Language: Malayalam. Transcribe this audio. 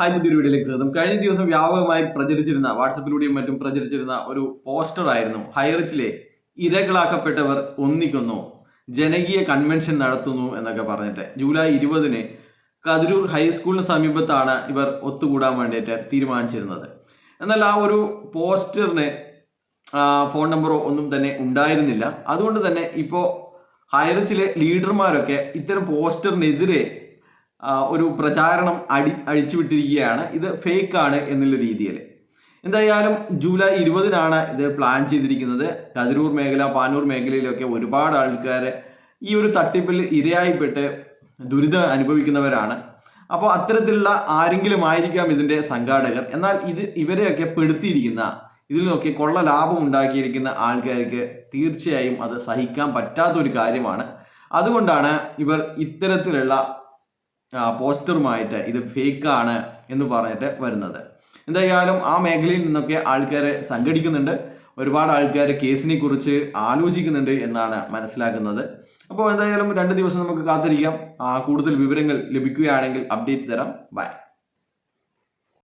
ഹായ് പുതിയൊരു വീഡിയോയിലേക്ക് സ്വാഗതം. കഴിഞ്ഞ ദിവസം വ്യാപകമായി പ്രചരിച്ചിരുന്ന വാട്സപ്പിലൂടെയും മറ്റും പ്രചരിച്ചിരുന്ന ഒരു പോസ്റ്റർ ആയിരുന്നു. ഹൈറിച്ചിലെ ഇരകളാക്കപ്പെട്ടവർ ഒന്നിക്കുന്നു ജനകീയ കൺവെൻഷൻ നടത്തുന്നു എന്നൊക്കെ പറഞ്ഞിട്ട്. ജൂലൈ ഇരുപതിന് കതിരൂർ ഹൈസ്കൂളിന് സമീപത്താണ് ഇവർ ഒത്തുകൂടാൻ വേണ്ടിയിട്ട് തീരുമാനിച്ചിരുന്നത്. എന്നാൽ ആ ഒരു പോസ്റ്ററിന് ഫോൺ നമ്പറോ ഒന്നും തന്നെ ഉണ്ടായിരുന്നില്ല. അതുകൊണ്ട് തന്നെ ഇപ്പോൾ ഹൈറിച്ചിലെ ലീഡർമാരൊക്കെ ഇത്തരം പോസ്റ്ററിനെതിരെ ഒരു പ്രചാരണം അടി അഴിച്ചുവിട്ടിരിക്കുകയാണ്. ഇത് ഫേക്ക് ആണ് എന്നുള്ള രീതിയിൽ. എന്തായാലും ജൂലൈ ഇരുപതിനാണ് ഇത് പ്ലാൻ ചെയ്തിരിക്കുന്നത്. കതിരൂർ മേഖല പാനൂർ മേഖലയിലൊക്കെ ഒരുപാട് ആൾക്കാർ ഈ ഒരു തട്ടിപ്പിൽ ഇരയായിപ്പെട്ട് ദുരിതം അനുഭവിക്കുന്നവരാണ്. അപ്പോൾ അത്തരത്തിലുള്ള ആരെങ്കിലും ആയിരിക്കാം ഇതിന്റെ സംഘാടകർ. എന്നാൽ ഇത് ഇവരെയൊക്കെ പെടുത്തിയിരിക്കുന്ന ഇതിൽ നിന്നൊക്കെ കൊള്ള ലാഭം ഉണ്ടാക്കിയിരിക്കുന്ന ആൾക്കാർക്ക് തീർച്ചയായും അത് സഹിക്കാൻ പറ്റാത്ത ഒരു കാര്യമാണ്. അതുകൊണ്ടാണ് ഇവർ ഇത്തരത്തിലുള്ള പോസ്റ്ററുമായിട്ട് ഇത് ഫേക്കാണ് എന്ന് പറഞ്ഞിട്ട് വരുന്നത്. എന്തായാലും ആ മേഖലയിൽ നിന്നൊക്കെ ആൾക്കാരെ സംഘടിക്കുന്നുണ്ട്. ഒരുപാട് ആൾക്കാർ കേസിനെ കുറിച്ച് ആലോചിക്കുന്നുണ്ട് എന്നാണ് മനസ്സിലാക്കുന്നത്. അപ്പോൾ എന്തായാലും രണ്ട് ദിവസം നമുക്ക് കാത്തിരിക്കാം. കൂടുതൽ വിവരങ്ങൾ ലഭിക്കുകയാണെങ്കിൽ അപ്ഡേറ്റ് തരാം. ബൈ